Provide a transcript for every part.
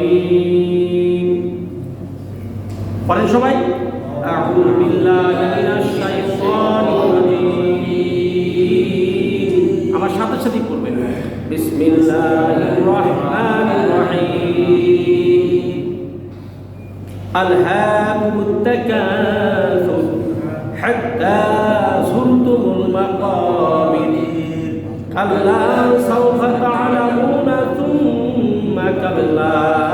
الرجيم পড়েন সবাই أعوذ بالله من الشيطان الرجيم আমার সাথে সাথে করবেন বিসমিল্লাহির রহমানির রহিম ألهاكم التكاثر حتى زرتم المقابر كلا سوف تعلمون ثم كلا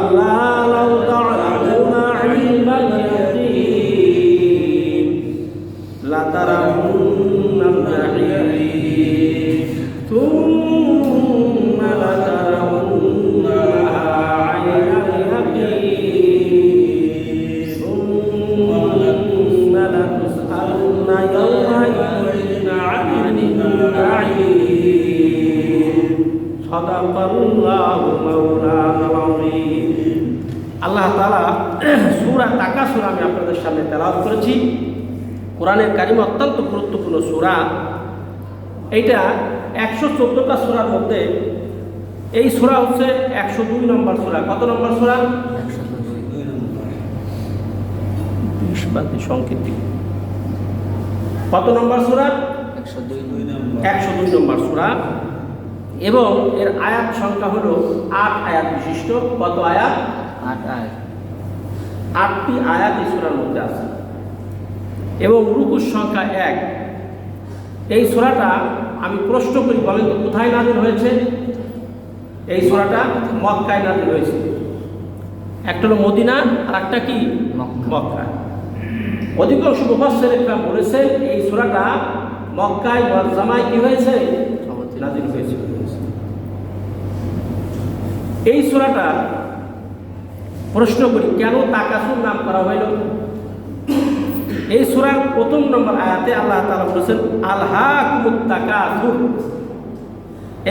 كلا لو تعلمون علم اليقين لترون কোরআনের কারিম অত্যন্ত গুরুত্বপূর্ণ সুরা। এইটা একশো চোদ্দোটা সুরার মধ্যে এই সুরা হচ্ছে একশো দুই নম্বর সুরা। কত নম্বর সুরা? সংকেত কত নম্বর সুরা? একশো দুই একশো দুই নম্বর সুরা। এবং এর আয়াত সংখ্যা হলো আট আয়াত বিশিষ্ট। কত আয়াত? আট আয় আটটি আয়াত এই সুরার মধ্যে আছে। এবং রুকুর সংখ্যা এক। এই সোরাটা আমি প্রশ্ন করি বলেন তো কোথায় নাজিল হয়েছে? এই সোরাটা মক্কায় নাজিল হয়েছে। একটা হলো মদিনা আর একটা কি? মক্কা। অধিকাংশ মুফাসসির একরা বলেছেন এই সুরাটা মক্কায় জামায় কি হয়েছে। নাজিল হয়েছে। এই সোরাটা প্রশ্ন করি কেন তাকাসুর নাম করা হইল এই সুরার প্রথম নম্বর আয়াতে আল্লাহ তাআলা বলেছেন আলহা তাকাসুর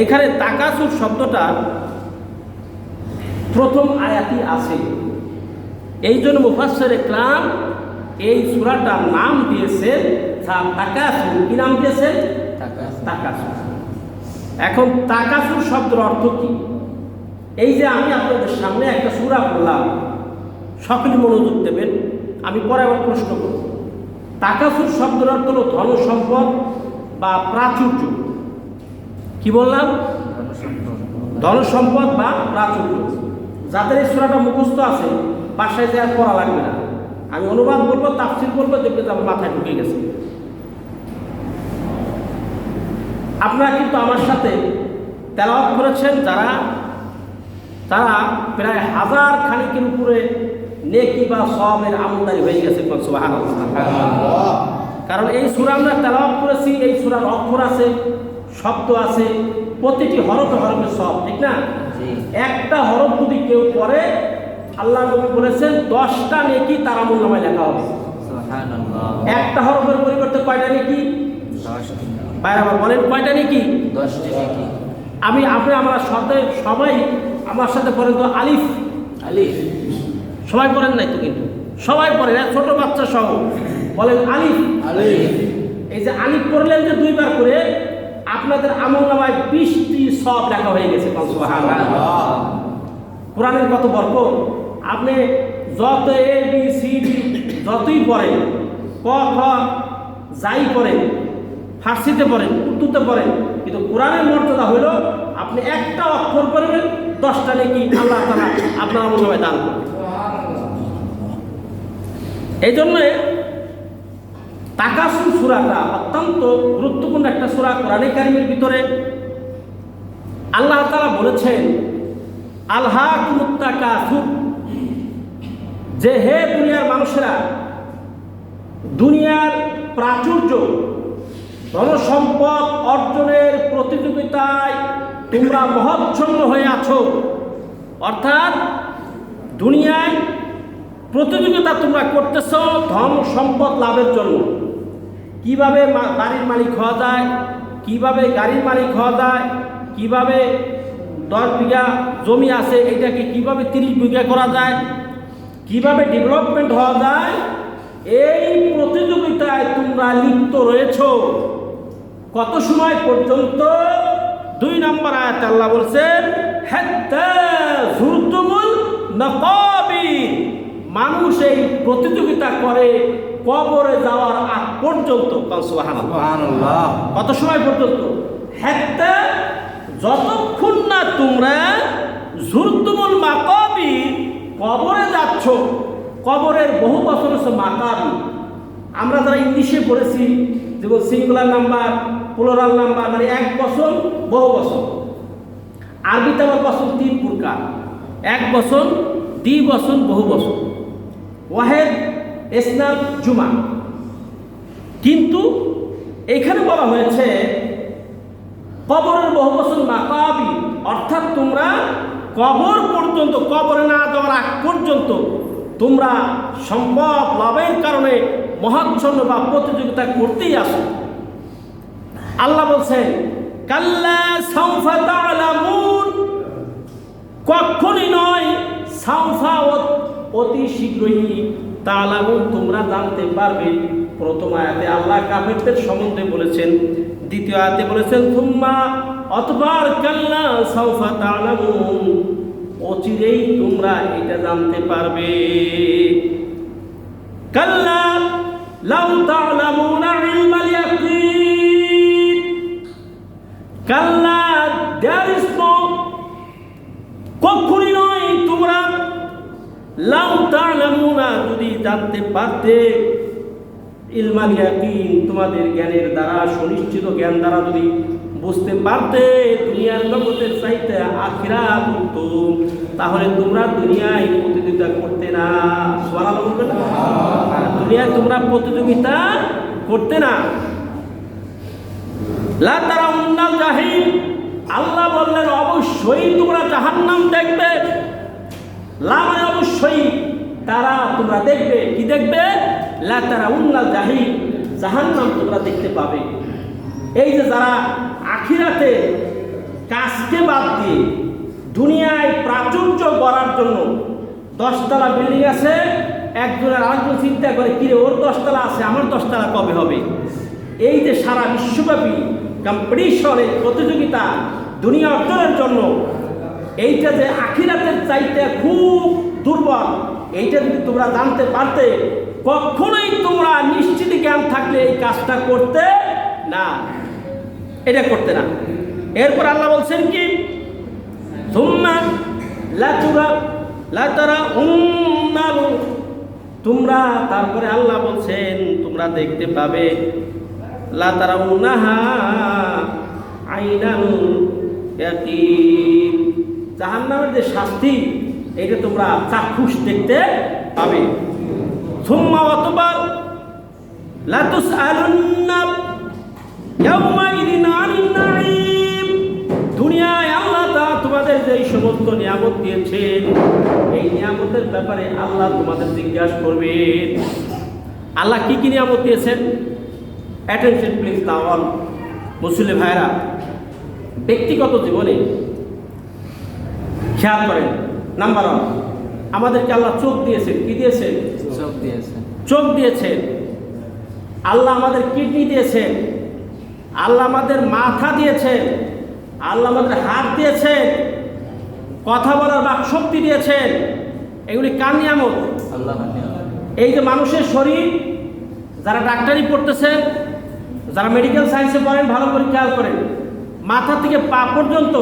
এখানে তাকাসুর শব্দটা প্রথম আয়াতি আছে। এই জন্য মুফাসসির ইকরাম এই সুরাটার নাম দিয়েছে তাকাসুর। কি নাম দিয়েছে? তাকাসুর। এখন তাকাসুর শব্দের অর্থ কি? এই যে আমি আপনাদের সামনে একটা সুরা পড়লাম সকলে মনোযোগ দেবেন আমি পরে আবার প্রশ্ন করব। তাকাসুর শব্দের অর্থ হলো ধন সম্পদ বা প্রাচুর্য। কি বললাম? ধন সম্পদ বা প্রাচুর্য। যাদের এই সুরাটা মুখস্থ আছে, বাসায় যে আর পড়া লাগবে না। আমি অনুবাদ করব তাফসিল করব, দেখবে আমার মাথায় ঢুকে গেছে। আপনারা কিন্তু আমার সাথে তেলাওয়াত করেছেন, যারা তারা প্রায় হাজার খানিকের উপরে নেকি বা সবের আমদানি হয়ে গেছে কারণ এই সুরা আমরা তেলাওয়াত করেছি এই সুরার অক্ষর আছে শব্দ আছে প্রতিটি হরফে হরফে সব ঠিক না। একটা হরফ যদি কেউ পড়ে আল্লাহ নবী বলেছেন দশটা নেকি তার আমল নামায় লেখা হবে। একটা হরফের পরিবর্তে কয়টা নেকি? ভাই আবার বলেন কয়টা নেকি? দশটি নাকি। আমি আপনি আমার সাথে সবাই আমার সাথে পড়েন তো আলিফ। আলিফ। সবাই পড়েন নাই তো কিন্তু? সবাই পড়েন এক ছোট বাচ্চা সহ। বলেন আলিফ। আলিফ। এই যে আলিফ পড়লেন যে দুইবার করে আপনাদের আমল নামায় বিশটি সব লেখা হয়ে গেছে। কোরআনের কত বর্গ আপনি যত এ বি সি ডি যতই পড়েন ক খ যাই পড়েন ফার্সিতে পড়েন উর্দুতে পড়েন কিন্তু কোরআনের মর্যাদা হইল আপনি একটা অক্ষর পড়বেন দশটা নাকি আল্লাহ তালা আপনার আমল নামায় দান করবেন। এই জন্যে তাকাসুর সুরাটা অত্যন্ত গুরুত্বপূর্ণ একটা সুরা কোরআনে কারিমের ভিতরে। আল্লাহ তালা বলেছেন আল্লাহ কুমুত্তাকাসুর যে হে দুনিয়ার মানুষেরা, দুনিয়ার প্রাচুর্য, ধনসম্পদ অর্জনের প্রতিযোগিতায় তোমরা মহচ্ছন্ন হয়ে আছো। অর্থাৎ দুনিয়ায় প্রতিযোগিতা তোমরা করতেছ ধন সম্পদ লাভের জন্য। কীভাবে বাড়ির মালিক হওয়া যায়, কীভাবে গাড়ির মালিক হওয়া যায়, কীভাবে দশ বিঘা জমি আছে, এটাকে কীভাবে তিরিশ বিঘা করা যায়, কীভাবে ডেভেলপমেন্ট হওয়া যায়, এই প্রতিযোগিতায় তোমরা লিপ্ত রয়েছ। কত সময় পর্যন্ত? দুই নম্বর আয়াতে আল্লাহ বলছেন, হাত্তা যুরতুমুল মাকাবির মানুষ এই প্রতিযোগিতা করে কবরে যাওয়ার আগ পর্যন্ত কত সময় পর্যন্ত? হাত্তা যতক্ষণ না তোমরা জুরতুমুল মাকাবি কবরে যাচ্ছ কবরের বহু বছর হচ্ছে মাকাবি। আমরা যারা ইংলিশে পড়েছি যেমন সিঙ্গুলার নাম্বার প্লোরাল নাম্বার মানে এক বছর বহু বছর আরবিতে আমার বছর তিন প্রকার। এক বছর দ্বি বছর বহু বছর ওয়াহেদ ইসলাম জুমা। কিন্তু এখানে বলা হয়েছে, কবরের বহু বছর মাকাবি, অর্থাৎ তোমরা কবর পর্যন্ত, কবরে না যাওয়ার আগ পর্যন্ত, তোমরা সম্পদ লাভের কারণে মহাচ্ছন্ন বা প্রতিযোগিতা করতেই আসো। আল্লাহ বলছেন কখনই নয়, সাউফা অতি শীঘ্রই তালামুন তোমরা জানতে পারবে। প্রথম আয়াতে আল্লাহ কাফেরদের সম্বন্ধে বলেছেন, দ্বিতীয় আয়াতে বলেছেন থুম্মা অতবার কাল্লা সাউফা তালামুন। অচিরেই তোমরা এটা জানতে পারবে। কাল্লা লাউ তা'লামুনা ইলমাল ইয়াকিন। কাল্লা যদি জানতে পারতে, ইলমাল ইয়াকিন তোমাদের জ্ঞানের দ্বারা, সুনিশ্চিত জ্ঞান দ্বারা যদি বুঝতে পারতে, দুনিয়ার জগতের চাইতে আখিরা করতো তাহলে তোমরা দুনিয়ায় প্রতিযোগিতা করতে না। বলবেন না? দুনিয়ায় তোমরা প্রতিযোগিতা করতে না। লা তারা উন্নাল আল্লাহ বললেন, অবশ্যই তোমরা জাহান্নাম দেখবে। লা মানে অবশ্যই তারা তোমরা দেখবে। কি দেখবে? লা তারা উন্নাল জাহিম জাহান্নাম তোমরা দেখতে পাবে। এই যে যারা আখিরাতে কাজকে বাদ দিয়ে দুনিয়ায় প্রাচুর্য করার জন্য দশতলা বিল্ডিং আছে, একজনের আরেকজন চিন্তা করে, কিরে, ওর দশতলা আছে, আমার দশতলা কবে হবে? এই যে সারা বিশ্বব্যাপী কম্পিটিশনের প্রতিযোগিতা দুনিয়া অর্জনের জন্য, এইটা যে আখিরাতের চাইতে খুব দুর্বল। এইটা যদি তোমরা জানতে পারতে, কখনোই তোমরা নিশ্চিত জ্ঞান থাকলে এই কাজটা করতে না। এটা করতে না। এরপর আল্লাহ বলছেন কি? তোমরা, তারপরে আল্লাহ বলছেন, তোমরা দেখতে পাবে। লাতারা উনাহা জাহান্নামের যে শাস্তি এটা তোমরা চাক্ষুষ দেখতে পাবে। আল্লাহ তোমাদের সমস্ত নিয়ামত দিয়েছেন, এই নিয়ামতের ব্যাপারে আল্লাহ তোমাদের জিজ্ঞাসা আল্লাহ কি কি নিয়ামত দিয়েছেন? প্লিজ মুসলিম ভাইরা ব্যক্তিগত জীবনে খেয়াল করেন। নাম্বার ওয়ান আমাদেরকে আল্লাহ চোখ দিয়েছেন। কি দিয়েছেন? চোখ দিয়েছে চোখ দিয়েছেন। আল্লাহ আমাদের কিডনি দিয়েছেন। আল্লাহ আমাদের মাথা দিয়েছেন। আল্লাহ আমাদের হাত দিয়েছেন। কথা বলার বাক শক্তি দিয়েছেন। এগুলি কার নিয়ামত? আল্লাহ এই যে মানুষের শরীর যারা ডাক্তারি পড়তেছেন যারা মেডিকেল সায়েন্সে পড়েন ভালো করে খেয়াল করেন মাথা থেকে পা পর্যন্ত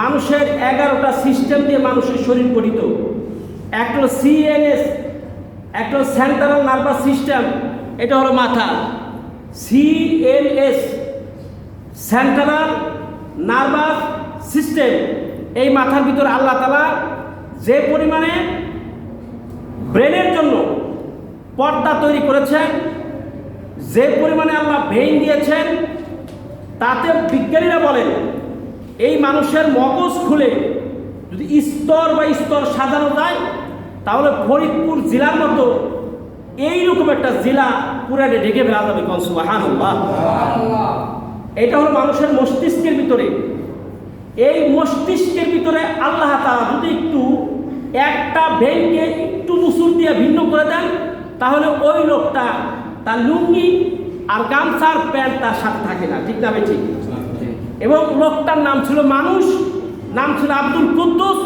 মানুষের এগারোটা সিস্টেম দিয়ে মানুষের শরীর গঠিত। একটা সিএনএস একটা সেন্ট্রাল নার্ভাস সিস্টেম এটা হলো মাথা। সিএনএস সেন্ট্রাল নার্ভাস সিস্টেম এই মাথার ভিতরে আল্লাহ তালা যে পরিমাণে ব্রেনের জন্য পর্দা তৈরি করেছেন, যে পরিমাণে আল্লাহ ভেইন দিয়েছেন, তাতে বিজ্ঞানীরা বলেন এই মানুষের মগজ খুলে যদি স্তর বা স্তর সাজানো যায়, তাহলে ফরিদপুর জেলার মতো এইরকম একটা জেলা পুরাটে ঢেকে ফেলা যাবে কনসুবাহান এটা হলো মানুষের মস্তিষ্কের ভিতরে। এই মস্তিষ্কের ভিতরে আল্লাহ তাআলা যদি একটু একটা ভেনকে একটু মুসুর দিয়ে ভিন্ন করে দেন, তাহলে ওই লোকটা তার লুঙ্গি আর গামছার প্যান্ট তার সাথে থাকে না। ঠিক না ঠিক। এবং লোকটার নাম ছিল মানুষ নাম ছিল আব্দুল কুদ্দুস।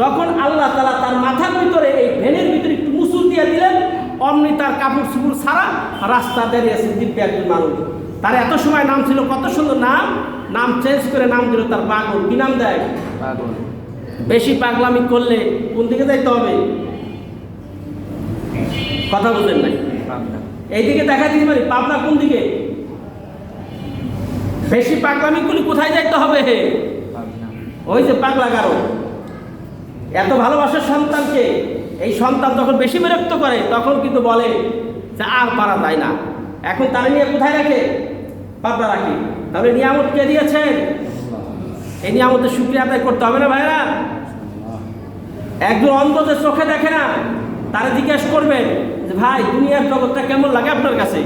যখন আল্লাহ তালা তার মাথার ভিতরে এই ভেনের ভিতরে একটু মুসুর দিয়ে দিলেন অমনি তার কাপড় চুপুর ছাড়া রাস্তা দাঁড়িয়েছে দিব্য একজন মানুষ। তার এত সময় নাম ছিল কত সুন্দর নাম। নাম চেঞ্জ করে নাম দিল তার পাগল। কি নাম দেয়? পাগল। বেশি পাগলামি করলে কোন দিকে যাইতে হবে? কথা বললেন নাই? এইদিকে দেখা দিতে পারি পাবনা কোন দিকে? বেশি পাগলামি করলে কোথায় যাইতে হবে ওই যে পাগলা কারও এত ভালোবাসার সন্তানকে, এই সন্তান যখন বেশি বিরক্ত করে, তখন কিন্তু বলে যে, আর পারা যায় না। এখন তারা নিয়ে কোথায় রাখে? পাবনা রাখি। তাহলে নিয়ামত কে দিয়েছেন? এই নিয়ামতের শুক্রিয়া আদায় করতে হবে না ভাইরা? একজন যে চোখে দেখে না, তারা জিজ্ঞেস করবেন যে, ভাই, দুনিয়ার জগৎটা কেমন লাগে আপনার কাছে?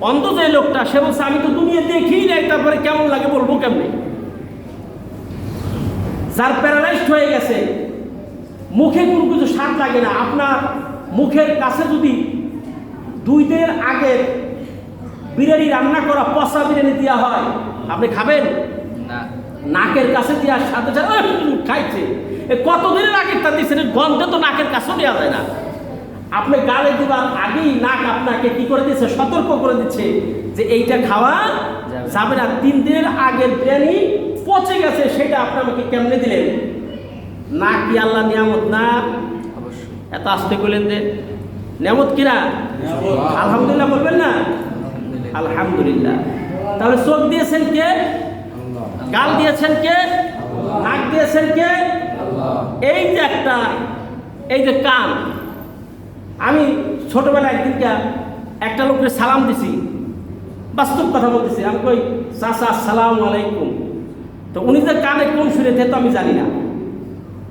অন্ধ যে লোকটা সে বলছে আমি তো দুনিয়া দেখেই নাই তারপরে কেমন লাগে বলব কেমনে? যার প্যারালাইজড হয়ে গেছে মুখে কোনো কিছু স্বাদ লাগে না। আপনার মুখের কাছে যদি দুই দিনের আগে বিরিয়ানি রান্না করা পচা বিরিয়ানি দেওয়া হয় আপনি খাবেন? না। নাকের কাছে দেওয়ার সাথে সাথে "আহ, উম, খাইছে। এ কতদিনের আগের তা দিচ্ছেন গন্ধে তো নাকের কাছেও দেওয়া যায় না। আপনি গালে দিবার আগেই নাক আপনাকে কি করে দিচ্ছে সতর্ক করে দিচ্ছে যে এইটা খাওয়া যাবে। না। তিন দিনের আগের বিরিয়ানি পচে গেছে সেটা আপনি আমাকে কেমনে দিলেন? না কি আল্লাহ নিয়ামত না? অবশ্যই। এত আসতে করলেন যে নিয়ামত কিনা? আলহামদুলিল্লাহ বলবেন না? আলহামদুলিল্লাহ। আলহামদুলিল্লাহ। তাহলে চোখ দিয়েছেন কে? গাল দিয়েছেন কে? নাক দিয়েছেন কে? এই যে একটা এই যে কান আমি ছোটবেলায় একদিনকে একটা লোকের সালাম দিছি, বাস্তব কথা বলতেছি। আমি কই, চাচা, সালাম আলাইকুম। তো উনি যে কানে কোন শুনে তো আমি জানি না।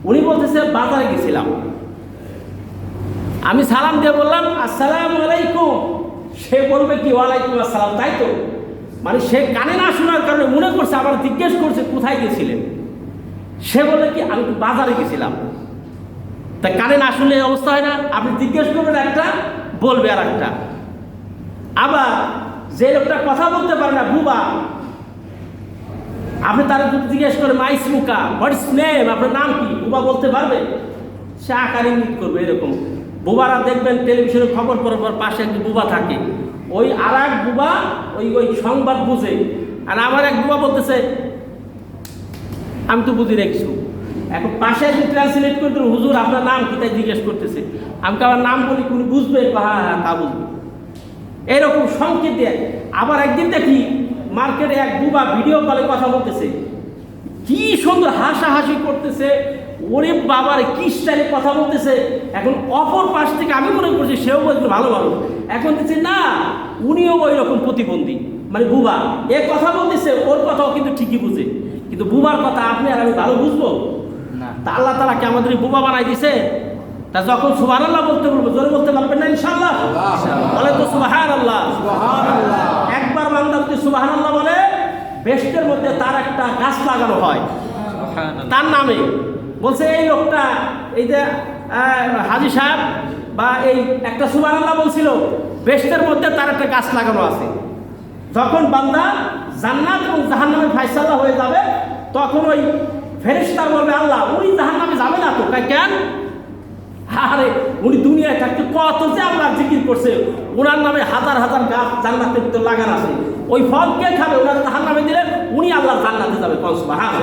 উনি বলতেছে, বাজারে গেছিলাম। আমি সালাম দিয়ে বললাম, আসসালামু আলাইকুম। সে বলবে কি, ওয়ালাইকুম আসসালাম। তাই তো? মানে সে কানে না শোনার কারণে মনে করছে, আবার জিজ্ঞেস করছে, কোথায় গেছিলেন? সে বলে কি, আমি বাজারে গেছিলাম। তা শুনলে এই অবস্থা হয় না। আপনি জিজ্ঞেস করবেন একটা, বলবে আর একটা। আবার যে লোকটা কথা বলতে পারে না, বুবা, আপনি তার জিজ্ঞেস করে মাইস মুকা ইস নেম আপনার নাম কি? বুবা বলতে পারবে? সে আকার ইঙ্গিত করবে এরকম। বুবারা দেখবেন টেলিভিশনে খবর করার পর পাশে একটি বুবা থাকে। ওই আর এক বুবা ওই ওই সংবাদ বুঝে। আর আমার এক বুবা বলতেছে, আমি তো বুঝি কিছু। এখন পাশে একজন ট্রান্সলেট করে দিল, হুজুর, আপনার নাম কি তাই জিজ্ঞেস করতেছে? আমাকে আমার নাম বলি, কোনো বুঝবে? হ্যাঁ হ্যাঁ তা বুঝবে। এরকম সংকেত আবার একদিন দেখি মার্কেটে এক বুবা ভিডিও কলে কথা বলতেছে। কি সুন্দর হাসাহাসি করতেছে। ওরে বাবার, কি স্টাইলে কথা বলতেছে। এখন অপর পাশ থেকে আমি মনে করছি সেও বলছে, ভালো ভালো। এখন দেখছি, না, উনিও ওই রকম প্রতিবন্ধী। মানে বুবা, এ কথা বলতেছে, ওর কথাও কিন্তু ঠিকই বুঝে। কিন্তু বুবার কথা আপনি আর আমি ভালো বুঝব? তা আল্লাহ তালা কি আমাদের বুবা বানাই দিছে? তা যখন সুবাহ আল্লাহ বলতে বলব জোরে বলতে পারবেন না ইনশাল্লাহ বলে তো সুবাহান আল্লাহ একবার বান্দা যদি সুবাহান আল্লাহ বলে বেস্টের মধ্যে তার একটা গাছ লাগানো হয়। তার নামে। বলছে এই লোকটা এই যে হাজি সাহেব বা এই একটা সুবাহ আল্লাহ বলছিল বেস্টের মধ্যে তার একটা গাছ লাগানো আছে। যখন বান্দা জান্নাত এবং জাহান্নামে ফাইসাল্লাহ হয়ে যাবে তখন ওই ফেরেশতা বলবে আল্লাহ উনি জাহান্নামে যাবে না তো? কেন? আরে উনি দুনিয়ায় থাকতে কত যে আল্লাহ জিকির করছে। ওনার নামে হাজার হাজার গাছ জান্নাতের ভিতর লাগানো আছে। ওই ফল কে খাবে? ওনার জাহান নামে দিলে উনি আল্লাহ জান্নাতে যাবে কনসবা হ্যাঁ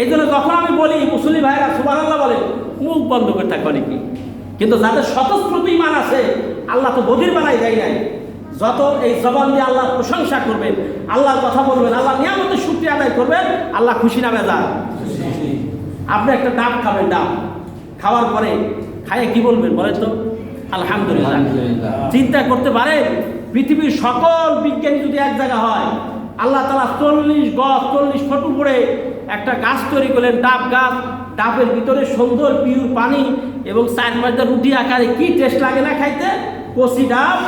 এই জন্য যখন আমি বলি মুসলিম ভাইরা সুবাহ আল্লাহ বলে মুখ বন্ধ করে থাকে অনেকে কিন্তু যাদের স্বতঃস্ফূর্ত ইমান আছে আল্লাহ তো বধির বানাই দেয় নাই। যত এই জবান দিয়ে আল্লাহর প্রশংসা করবেন আল্লাহর কথা বলবেন আল্লাহ নিয়ামতের শুক্রিয়া আদায় করবেন আল্লাহ খুশি না বেজা আপনি একটা ডাব খাবেন ডাব। খাওয়ার পরে খাইয়ে কি বলবেন বলেন তো? আলহামদুলিল্লাহ। চিন্তা করতে পারেন পৃথিবীর সকল বিজ্ঞানী যদি এক জায়গা হয় আল্লাহ তালা চল্লিশ গজ চল্লিশ ফুট উপরে একটা গাছ তৈরি করলেন ডাব গাছ। ডাবের ভিতরে সুন্দর পিউর পানি এবং চার মাঝে রুটি আকারে কি টেস্ট লাগে না খাইতে? কষি ডাব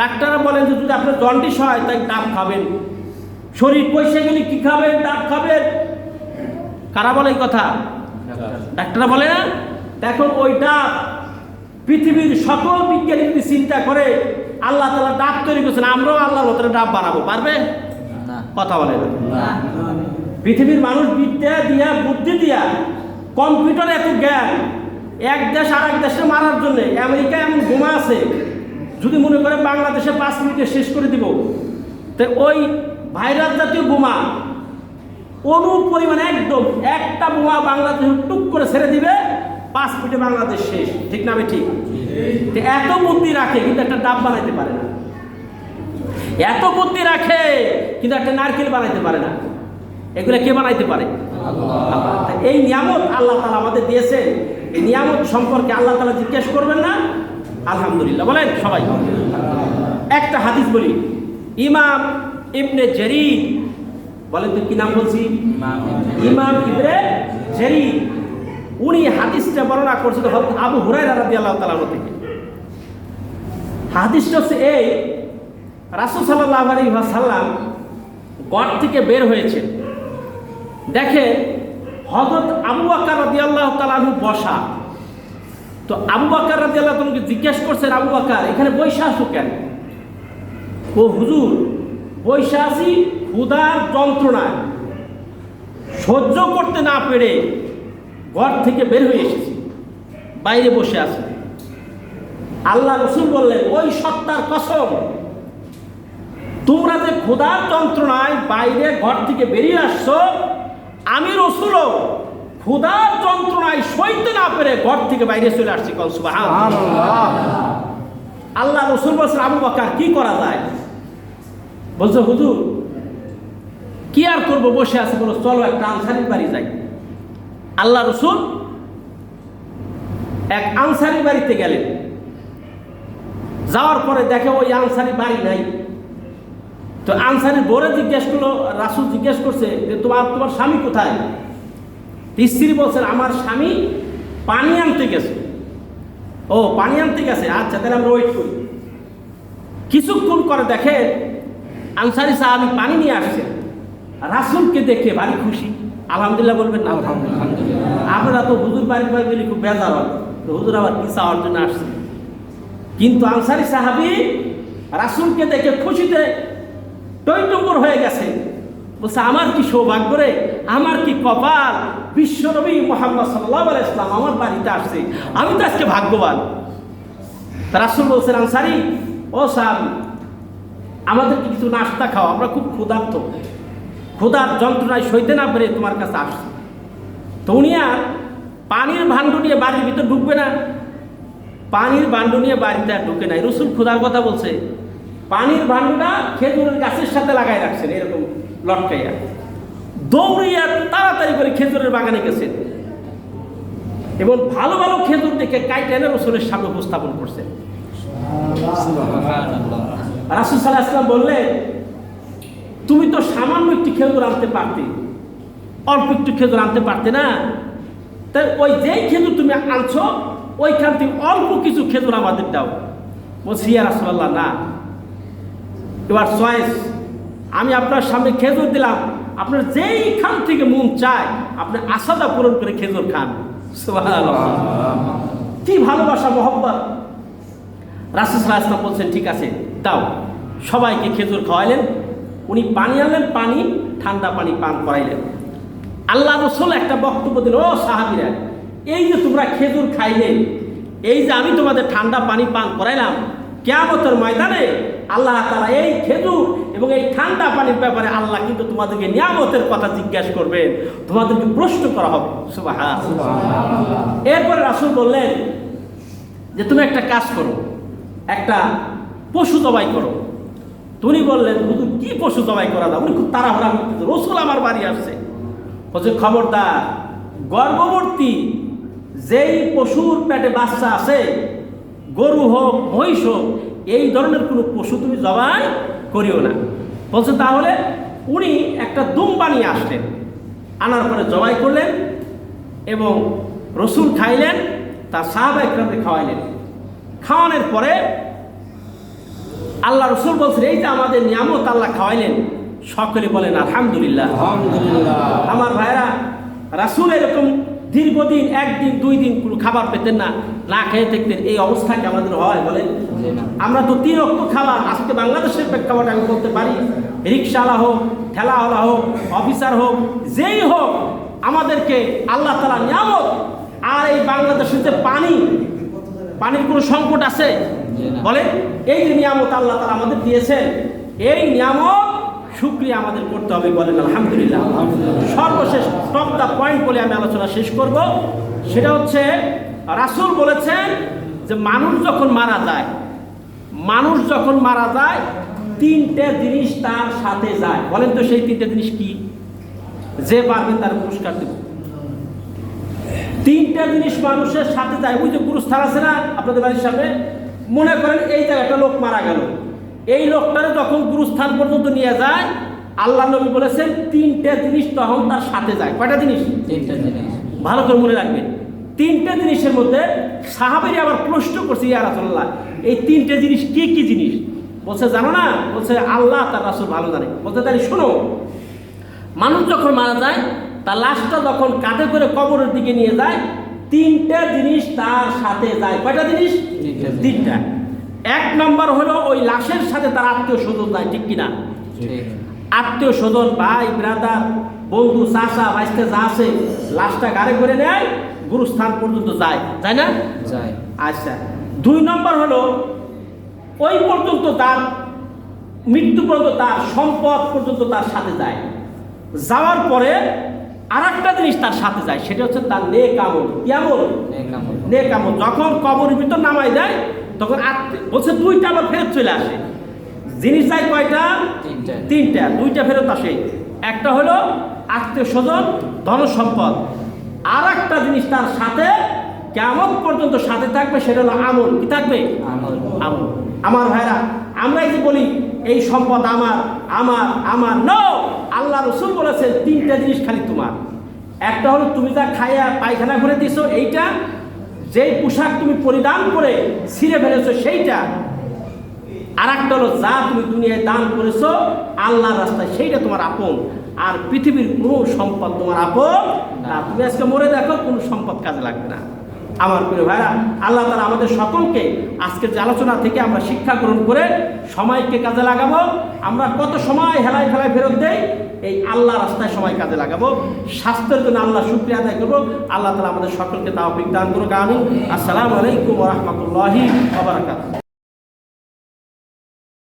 ডাক্তাররা বলেন যে যদি আপনার জন্ডিস হয় তাই ডাব খাবেন। শরীর পয়সা গেলে কি খাবেন? ডাব খাবেন। কারা বলে এই কথা? ডাক্তার। ডাক্তাররা বলে না? দেখুন ওই ডাব পৃথিবীর সকল বিজ্ঞানী যদি চিন্তা করে আল্লাহ তালা ডাব তৈরি করছেন আমরাও আল্লাহর মতো ডাব বানাবো। পারবে? কথা বলে পৃথিবীর মানুষ বিদ্যা দিয়া বুদ্ধি দিয়া কম্পিউটার এত জ্ঞান এক দেশ আর এক দেশে মারার জন্য আমেরিকা এমন ঘুমা আছে যদি মনে করে বাংলাদেশে পাঁচ মিনিটে শেষ করে দিব, তো ওই ভাইরাস জাতীয় বোমা অনু পরিমাণে একদম একটা বোমা বাংলাদেশ টুক করে ছেড়ে দিবে, পাঁচ মিনিটে বাংলাদেশ শেষ। ঠিক না ঠিক? এত বুদ্ধি রাখে, কিন্তু একটা ডাব বানাইতে পারে না। এত বুদ্ধি রাখে, কিন্তু একটা নারকেল বানাইতে পারে না। এগুলো কে বানাইতে পারে? এই নিয়ামত আল্লাহ তালা আমাদের দিয়েছেন। এই নিয়ামত সম্পর্কে আল্লাহ তালা জিজ্ঞেস করবেন না। আলহামদুলিল্লাহ, বলেন সবাই। একটা হাদিস বলি, ইমাম ইবনে জেরিদ বলেন তো কি নাম বলছি? ইমাম ইবনে জেরিদ উনি হাদিসটা বর্ণনা করছেন হযরত আবু হুরায়রা রাদিয়াল্লাহু তাআলা থেকে। হাদিসটা হচ্ছে এই, রাসূল সাল্লাল্লাহু আলাইহি ওয়াসাল্লাম গড় থেকে বের হয়েছে দেখে হযরত আবু বকর রাদিয়াল্লাহু তাআলা বসা। তো আবু বকর রাদিয়াল্লাহু তোমাকে জিজ্ঞেস করছেন, আবু বাকার, এখানে বৈশা আসো কেন? ও হুজুর, বৈশা আছি ক্ষুধার যন্ত্রণায়। সহ্য করতে না পেরে ঘর থেকে বের হয়ে এসেছি, বাইরে বসে আছে। আল্লাহ রসুল বললেন, ওই সত্তার কসম, তোমরা যে ক্ষুধার যন্ত্রণায় বাইরে ঘর থেকে বেরিয়ে আসছো, আমি রসুলও ক্ষুধার যন্ত্রণায় সইতে না পেরে ঘর থেকে বাইরে চলে আসছি কলসুবাহ আল্লাহ রসুল বলছেন আবু বাকার কি করা যায়? বলছে হুজুর কি আর করব? বসে আছে বলো চলো একটা আনসারির বাড়ি যাই। আল্লাহ রসুল এক আনসারি বাড়িতে গেলেন। যাওয়ার পরে দেখে ওই আনসারি বাড়ি নাই। তো আনসারি বোরে জিজ্ঞেস করল রাসুল জিজ্ঞেস করছে যে তোমার তোমার স্বামী কোথায়? স্ত্রী বলছেন, আমার স্বামী পানি আনতে গেছে। ও, পানি আনতে গেছে? আচ্ছা তাহলে আমরা ওয়েট করি। কিছুক্ষণ করে দেখে আনসারি সাহাবি পানি নিয়ে আসছে। রাসুলকে দেখে ভারী খুশি। আলহামদুলিল্লাহ বলবেন, না, আলহামদুলিল্লাহ আপনারা তো হুজুর বাড়ি বাড়ি গেলে খুব বেজার হয়। তো হুজুর আবার কি চাওয়ার জন্য আসছে? কিন্তু আনসারি সাহাবি রাসুলকে দেখে খুশিতে টৈটম্বর হয়ে গেছে। বলছে, আমার কি সৌভাগ্য রে? আমার কি কপাল? বিশ্বনবী মোহাম্মদ সাল্লাহ ইসলাম আমার বাড়িতে আসছে। আমি তো আজকে ভাগ্যবান। রাসুল বলছেন, আনসারি, ও সাহাবি আমাদেরকে কিছু নাস্তা খাও? আমরা খুব ক্ষুধার্ত। ক্ষুধার যন্ত্রণায় সইতে না পেরে তোমার কাছে আসছি। তো উনি আর পানির ভাণ্ড নিয়ে বাড়ির ভিতর ঢুকবে না। পানির ভাণ্ড নিয়ে বাড়িতে আর ঢুকে নাই। রসুল ক্ষুধার কথা বলছে, পানির ভাণ্ডটা খেজুরের গাছের সাথে লাগাই রাখছেন, এরকম লটকাইয়া। দৌড়িয়া তাড়াতাড়ি করে খেজুরের বাগানে গেছেন এবং ভালো ভালো খেজুর দেখে কাইটা এনে রসুলের সামনে উপস্থাপন করছেন রাসুল সাল্লাহ আসলাম বললেন তুমি তো সামান্য একটি খেজুর আনতে পারতে। অল্প একটু খেজুর আনতে পারতে না? তাই ওই যেই খেজুর তুমি আনছো ওইখান থেকে অল্প কিছু খেজুর আমাদের দাও। বলছি ইয়া রাসুল্লাহ না। এবার চয়েস আমি আপনার সামনে খেজুর দিলাম। আপনার যেইখান থেকে মন চায় আপনি আশাটা পূরণ করে খেজুর খান। কি ভালোবাসা মোহব্বত? সাল্লাহ ইসলাম বলছেন ঠিক আছে দাও। সবাইকে খেজুর খাওয়াইলেন। উনি পানি আনলেন পানি ঠান্ডা পানি পান করাইলেন। আল্লাহ রসুল একটা বক্তব্য দিল ও সাহাবিরা এই যে তোমরা খেজুর খাইলে এই যে আমি তোমাদের ঠান্ডা পানি পান করাইলাম কেয়ামতের ময়দানে আল্লাহ তারা এই খেজুর এবং এই ঠান্ডা পানির ব্যাপারে আল্লাহ কিন্তু তোমাদেরকে নিয়ামতের কথা জিজ্ঞাসা করবেন। তোমাদেরকে প্রশ্ন করা হবে। এরপরে রাসুল বললেন যে তুমি একটা কাজ করো একটা পশু জবাই করো। তুমি বললেন হুজুর কি পশু জবাই করা দাও উনি খুব তাড়াহুড়া করতেছে। রসুল আমার বাড়ি আসছে। বলছে খবরদার গর্ভবর্তী যেই পশুর পেটে বাচ্চা আছে গরু হোক মহিষ হোক এই ধরনের কোনো পশু তুমি জবাই করিও না। বলছে তাহলে উনি একটা দুম বানিয়ে আসলেন। আনার পরে জবাই করলেন এবং রসুল খাইলেন তার সাহাবা একরামকে খাওয়াইলেন। খাওয়ানোর পরে আল্লাহ রসুল বলছেন এই যে আমাদের নিয়ামত আল্লাহ খাওয়াইলেন। সকলে বলেন আলহামদুলিল্লাহ। আলহামদুলিল্লাহ। আমার ভাইরা রাসুল এরকম দীর্ঘদিন একদিন দুই দিন কোনো খাবার পেতেন না না খেয়ে থাকতেন। এই অবস্থা কি আমাদের হয় বলেন? না। আমরা তো তিন অক্ট খাবার আজকে বাংলাদেশের প্রেক্ষাপট আমি বলতে পারি। রিক্সাওয়ালা হোক ঠেলাওয়ালা হোক অফিসার হোক যেই হোক আমাদেরকে আল্লাহ তালা নিয়ামত। আর এই বাংলাদেশের যে পানি পানির কোনো সংকট আছে? বলে এই নিয়ামত আল্লাহ তালা আমাদের দিয়েছেন এই নিয়ামত শুক্রিয়া আমাদের করতে হবে বলেন, আলহামদুলিল্লাহ সর্বশেষ টপ দ্য পয়েন্ট বলে আমি আলোচনা শেষ করব। সেটা হচ্ছে, রাসূল বলেছেন যে মানুষ যখন মারা যায়, মানুষ যখন মারা যায়, তিনটে জিনিস তার সাথে যায়। বলেন তো সেই তিনটে জিনিস কি? যে পারবে তার পুরস্কার দেব। তিনটা জিনিস মানুষের সাথে যায়। ওই যে গুরুস্থান আছে না, আপনাদের বাড়ির সামনে, মনে করেন এই জায়গাটা লোক মারা গেল। এই লোকটারে যখন গুরুস্থান পর্যন্ত নিয়ে যায় আল্লাহ নবী বলেছেন তিনটা জিনিস তখন তার সাথে যায়। কয়টা জিনিস? তিনটা জিনিস। ভালো করে মনে রাখবেন। তিনটে জিনিসের মধ্যে সাহাবেরি আবার প্রশ্ন করছে ইয়া রাসূলুল্লাহ এই তিনটে জিনিস কি কি জিনিস? বলছে জানো না? বলছে আল্লাহ তার রাসূল ভালো জানে। বলতে তাই শোনো মানুষ যখন মারা যায় তার লাশটা যখন কাঁধে করে কবরের দিকে নিয়ে যায় তিনটা জিনিস তার সাথে যায়। কয়টা জিনিস। তিনটা। এক নম্বর হলো ওই লাশের সাথে তার আত্মীয় স্বজন যায় ঠিক কিনা? আত্মীয় স্বজন ভাই ব্রাদার বন্ধু চাষা বাইসতে যা আছে লাশটা গাড়ি করে নেয় গুরুস্থান পর্যন্ত যায়। তাই না? যায়। আচ্ছা দুই নম্বর হলো ওই পর্যন্ত তার মৃত্যু পর্যন্ত তার সম্পদ পর্যন্ত তার সাথে যায়। যাওয়ার পরে আর একটা জিনিস তার সাথে যায় সেটা হচ্ছে তার নেক আমল। কি আমল? নেক আমল। যখন কবর ভিতর নামাই যায় তখন বলছে দুইটা আবার ফেরত চলে আসে। জিনিস যায় কয়টা? তিনটা। তিনটা। দুইটা ফেরত আসে। একটা হলো আত্মীয় স্বজন ধন সম্পদ। আর একটা জিনিস তার সাথে কেমন পর্যন্ত সাথে থাকবে সেটা হলো আমল। কি থাকবে? আমল। আমল। আমার ভাইরা আমরা যে বলি এই সম্পদ আমার আমার আমার। ন আল্লাহ রসুল বলেছেন তিনটা জিনিস খালি তোমার। একটা হলো তুমি যা খাইয়া পায়খানা করে দিছো এইটা যেই পোশাক তুমি পরিধান করে ছিঁড়ে ফেলেছো, সেইটা আর একটা হলো যা তুমি দুনিয়ায় দান করেছ, আল্লাহর রাস্তায়, সেইটা তোমার আপন। আর পৃথিবীর কোনো সম্পদ তোমার আপন না। তুমি আজকে মরে দেখো, কোনো সম্পদ কাজে লাগবে না। আমার প্রিয় ভাইরা, আল্লাহ তারা আমাদের সকলকে আজকের যে আলোচনা থেকে আমরা শিক্ষা গ্রহণ করে সময়কে কাজে লাগাবো, আমরা কত সময় হেলায় ফেলায় ফেরত দেই, এই আল্লাহ রাস্তায় সময় কাজে লাগাবো। স্বাস্থ্যের জন্য আল্লাহ শুক্রিয়া আদায় করব। আল্লাহ তালা আমাদের সকলকে তাও বিজ্ঞান করুক আমি আসসালামু আলাইকুম রহমতুল্লাহি